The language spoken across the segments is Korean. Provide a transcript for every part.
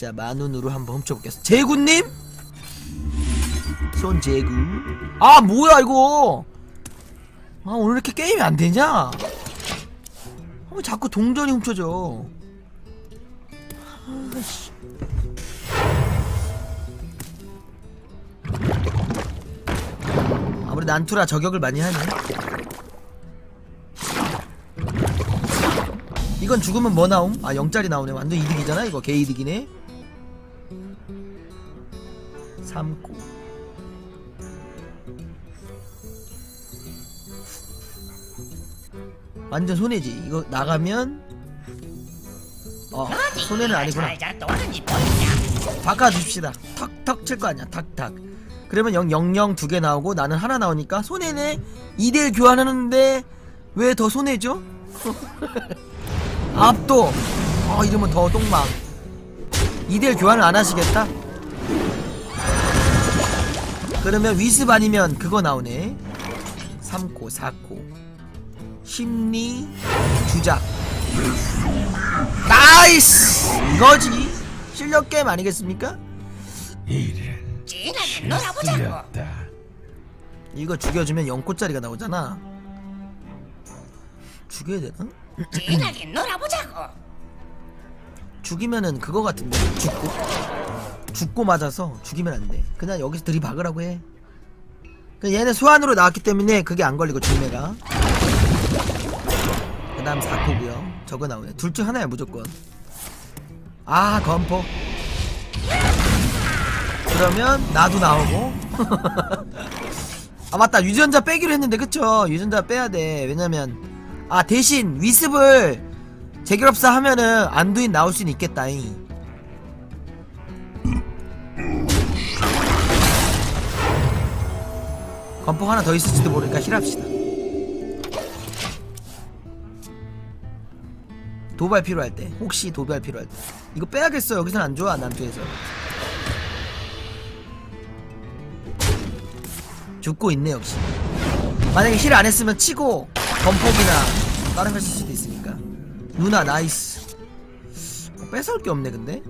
자 만운으로 한번 훔쳐보겠습니다 제구님? 손제구 아 뭐야 이거 아 오늘 이렇게 게임이 안 되냐? 왜 자꾸 동전이 훔쳐져 아이씨. 아무리 난투라 저격을 많이 하네 이건 죽으면 뭐 나옴? 아 0짜리 나오네 완전 이득이잖아 이거 개이득이네 3고 완전 손해지. 이거 나가면 어 손해는 아니구나. 떠하니 보이냐? 바꿔줍시다. 턱턱 칠거 아니야. 탁탁. 그러면 0 0 0 두 개 나오고 나는 하나 나오니까 손해네. 2대1 교환하는데 왜 더 손해죠? 압도. 어 이러면 더 똥망. 2대1 교환을 안 하시겠다? 그러면 위습 아니면 그거 나오네 3코 4코 심리 주작 나이스 이거지 실력 게임 아니겠습니까? 이런 진하게 놀아보자고. 틀렸다. 이거 죽여주면 0코짜리가 나오잖아 죽여야 되나? 진하게 놀아보자고. 죽이면은 그거 같은데 죽고 죽고 맞아서 죽이면 안 돼. 그냥 여기서 들이박으라고 해. 그 얘네 소환으로 나왔기 때문에 그게 안 걸리고 중매가. 그 다음 4코고요. 저거 나오네. 둘 중 하나야 무조건. 아 건포. 그러면 나도 나오고. 아 맞다. 유전자 빼기로 했는데 그쵸? 유전자 빼야돼. 왜냐면 아 대신 위습을 재결합사 하면은 안두인 나올 수는 있겠다잉 건폭 하나 더 있을지도 모르니까 힐합시다. 도발 필요할 때 혹시 도발 필요할 때. 이거 빼야겠어. 여기선 안 좋아 난투에서. 죽고 있네 역시. 만약에 힐 안 했으면 치고 건폭이나 다른 거 했을 수도 있으니까. 누나 나이스. 어, 뺏어올 게 없네 근데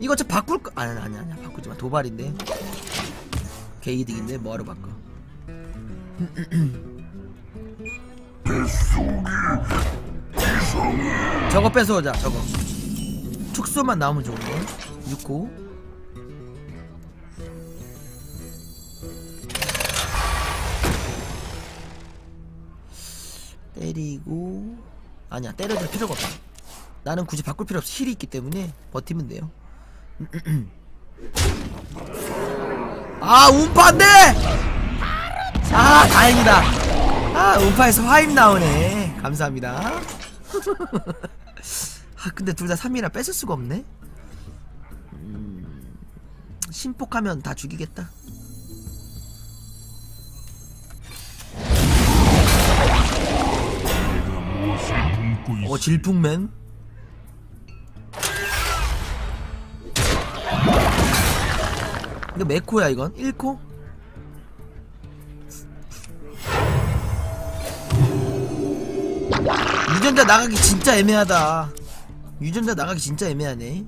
이거 저 바꿀 거 아니 아니 아니야. 바꾸지 마. 도발인데. 개이득인데 뭐하러 바꿔? 저거 뺏어오자 저거. 축소만 나오면 좋은데 6호. 때리고. 아니야 때려줄 필요가 없어 나는 굳이 바꿀 필요 없어. 힐이 있기 때문에 버티면 돼요 아 운파인데! 아 다행이다. 아 운파에서 화임 나오네. 감사합니다. 아 근데 둘 다 3이라 뺏을 수가 없네. 음, 신폭하면 다 죽이겠다? 어 질풍맨 이거 몇 코야 이건? 1코? 유전자 나가기 진짜 애매하다 유전자 나가기 진짜 애매하네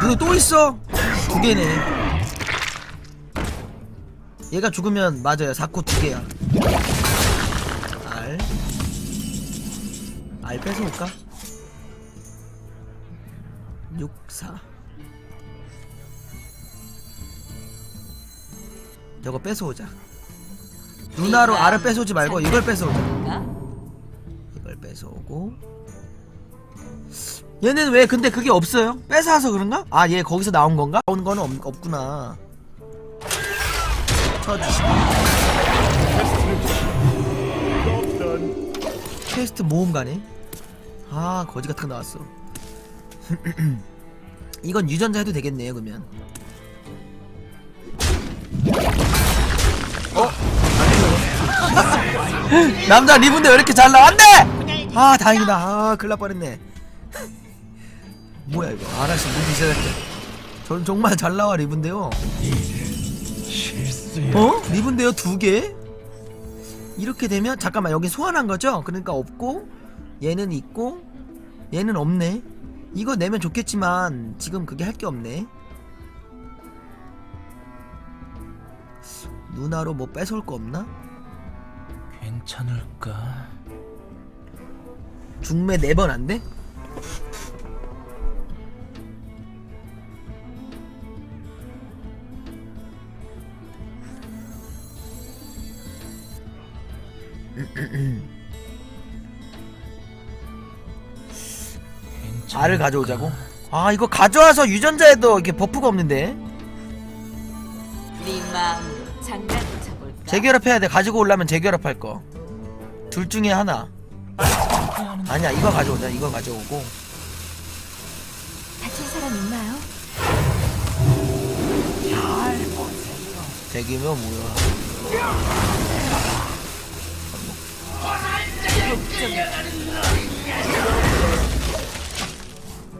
누구 또 있어? 두 개네 얘가 죽으면 맞아요 4코 두 개야 알. 알 뺏어올까? 6, 4 저거 뺏어오자. 누나로 알을 뺏어오지 말고 이걸 뺏어오자. 이걸 뺏어오고. 얘는 왜 근데 그게 없어요? 뺏어와서 그런가? 아 얘 거기서 나온 건가? 나온 거는 없, 없구나. 쳐주시고. 퀘스트 모험 가네. 아 거지 같은 거 나왔어 이건 유전자 해도 되겠네요 그러면 어? 남자 리본데 왜 이렇게 잘 나와 안돼! 아 다행이다 아 큰일 날 뻔했네 뭐야 이거 아라씨 무기 시작했대 전 정말 잘 나와. 실수야. 어? 리븐데요 두 개? 이렇게 되면 잠깐만 여기 소환한 거죠? 그러니까 없고 얘는 있고 얘는 없네. 이거 내면 좋겠지만 지금 그게 할 게 없네. 누나로 뭐 뺏어올 거 없나? 괜찮을까? 중매 네 번 안 돼? 알을 가져오자고? 아 이거 가져와서 유전자에도 이렇게 버프가 없는데. 네 마음으로 장난을 쳐볼까? 재결합해야 돼. 가지고 오려면 재결합할 거. 둘 중에 하나. 아니야 이거 가져오자. 이거 가져오고. 다친 사람 있나요? 대기면 뭐야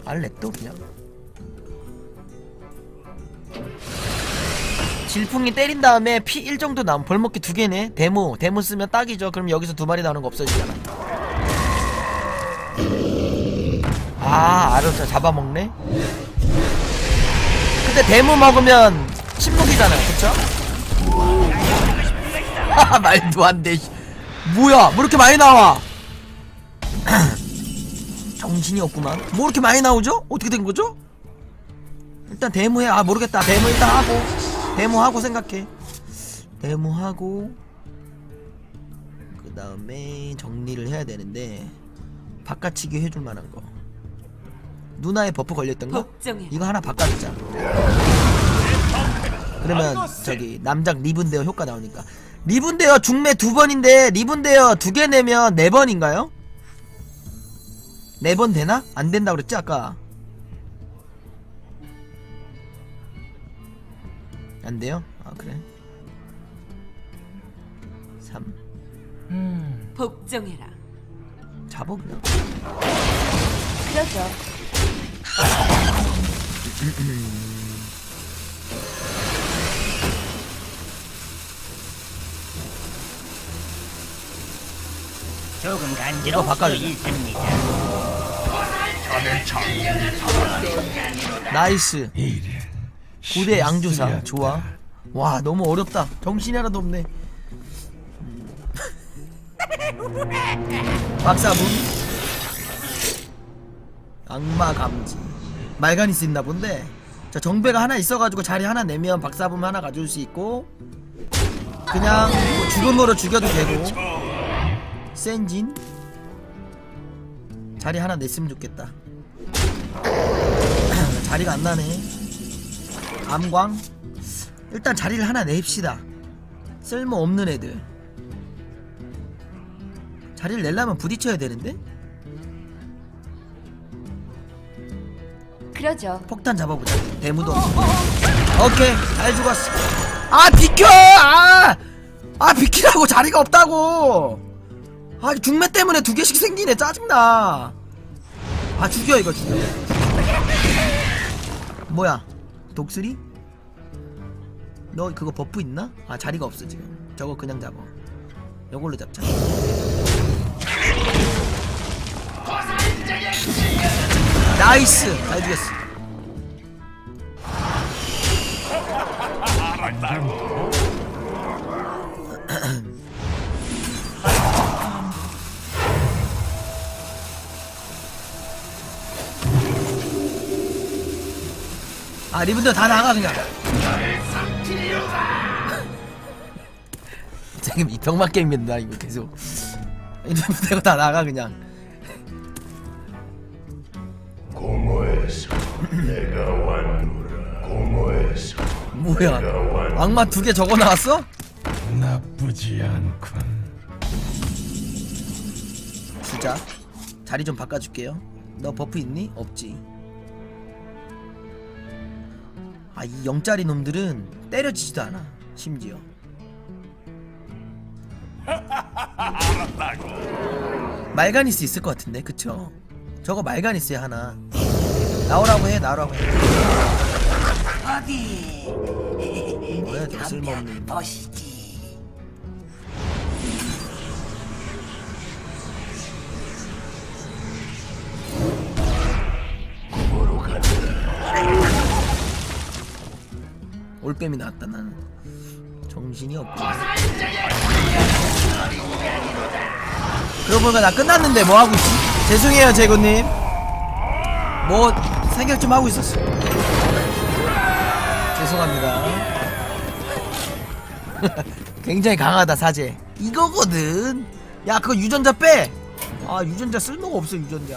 알 냅둬 그냥? 질풍이 때린 다음에 피 1 정도 나면 벌먹기 두 개네. 데모 데모 쓰면 딱이죠. 그럼 여기서 두 마리 나오는 거 없어지잖아. 아 알았어 잡아먹네? 근데 데모 먹으면 침묵이잖아 그쵸? 말도 안돼 뭐야? 뭐 이렇게 많이 나와 정신이 없구만. 뭐 이렇게 많이 나오죠? 어떻게 된 거죠? 일단 데모해. 아 모르겠다. 데모 일단 하고. 데모하고 생각해. 데모하고. 그 다음에 정리를 해야 되는데 바깥치기 해줄 만한 거. 누나의 버프 걸렸던 거? 이거 하나 바꿔주자. 그러면 저기 남작 리븐데어 효과 나오니까. 리븐데어 중매 두 번인데 리븐데어 두 개 내면 네 번인가요? 네 번 되나? 안 된다 그랬지 아까 안 돼요? 아 그래 3 음, 복종해라. 잡어 그냥 그러죠. 조금 이거 간지러울 수 바꿔주자. 있습니다. 나이스. 이런 9대 양조사. 좋아. 와 너무 어렵다. 정신이 하나도 없네. 박사분. 악마 감지. 말가니스 있나 본데. 자 정배가 하나 있어가지고 자리 하나 내면 박사분 하나 가져올 수 있고 그냥 뭐 죽음으로 죽여도 되고. 센진. 자리 하나 냈으면 좋겠다 자리가 안 나네. 암광? 일단 자리를 하나 냅시다. 쓸모없는 애들. 자리를 내려면 부딪혀야 되는데? 그러죠. 폭탄 잡아보자. 대무도. 없고 오케이. 잘 죽었어. 아 비켜! 아, 아 비키라고 자리가 없다고! 아 중매 때문에 두 개씩 생기네. 짜증나. 아 죽여 이거 죽여 뭐야? 독수리? 너 그거 버프 있나? 아 자리가 없어 지금. 저거 그냥 잡아. 요걸로 잡자. 나이스! 잘 죽였어 아 리븐들 다 나가 그냥 지금 이 병맛 게임 된다 이거 계속 리븐들 다 나가 그냥 공허에서 내가 왔노라. 공허에서 뭐야 악마 두 개 적어 나왔어? 나쁘지 않군. 주자 자리 좀 바꿔줄게요 너 버프 있니? 없지 아 이 영짜리 놈들은 때려지지도 않아 심지어. 말가니스 있을 것 같은데 그쵸? 저거 말가니스야 하나. 나오라고 해 나오라고 해. 어디? 뭐야 저 쓸모없는 보시지 올빼미 나왔다 나는. 정신이 없지 그러고 보니까 나 끝났는데 뭐 하고 있지? 죄송해요 재고님. 뭐 생각 좀 하고 있었어. 죄송합니다. 굉장히 강하다 사제. 이거거든. 야 그거 유전자 빼아 유전자 쓸모가 없어 유전자